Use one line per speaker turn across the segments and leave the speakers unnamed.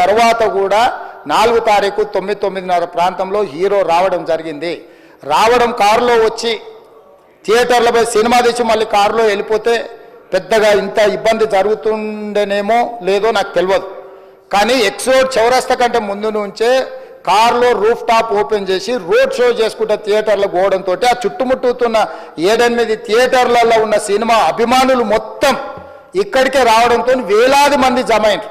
తర్వాత కూడా నాలుగు తారీఖు తొమ్మిది తొమ్మిదిన్నర ప్రాంతంలో హీరో రావడం జరిగింది. రావడం కారులో వచ్చి థియేటర్లపై సినిమా తెచ్చి మళ్ళీ కారులో వెళ్ళిపోతే పెద్దగా ఇంత ఇబ్బంది జరుగుతుండేనేమో లేదో నాకు తెలియదు. కానీ ఎక్సోడ్ చౌరస్తా కంటే ముందు నుంచే కారులో రూఫ్ టాప్ ఓపెన్ చేసి రోడ్ షో చేసుకుంటే థియేటర్లకు పోవడంతో ఆ చుట్టుముట్టుతున్న ఏడెనిమిది థియేటర్లలో ఉన్న సినిమా అభిమానులు మొత్తం ఇక్కడికే రావడంతో వేలాది మంది జమ అయినారు.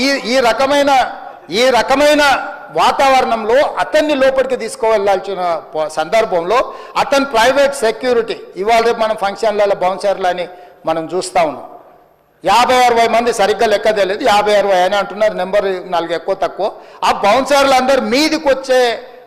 ఈ ఈ రకమైన ఈ రకమైన వాతావరణంలో అతన్ని లోపలికి తీసుకువెళ్ళాల్సిన సందర్భంలో అతని ప్రైవేట్ సెక్యూరిటీ ఇవాళ రేపు మనం ఫంక్షన్లలో బౌన్సర్లు అని మనం చూస్తూ ఉన్నాం. యాభై అరవై మంది సరిగ్గా లెక్క తెలియదు యాభై అరవై అని అంటున్నారు నెంబర్ నాలుగు ఎక్కువ తక్కువ. ఆ బౌన్సర్లు అందరు మీదికి వచ్చే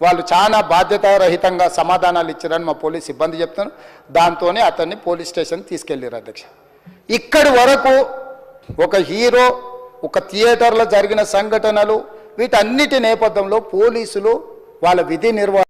వాళ్ళు చాలా బాధ్యతారహితంగా సమాధానాలు ఇచ్చారని మా పోలీస్ సిబ్బంది చెప్తాను దాంతోనే అతన్ని పోలీస్ స్టేషన్ తీసుకెళ్ళారు అధ్యక్ష. ఇక్కడి వరకు ఒక హీరో ఒక థియేటర్లో జరిగిన సంఘటనలు వీటన్నిటి నేపథ్యంలో పోలీసులు వాళ్ళ విధి నిర్వహణ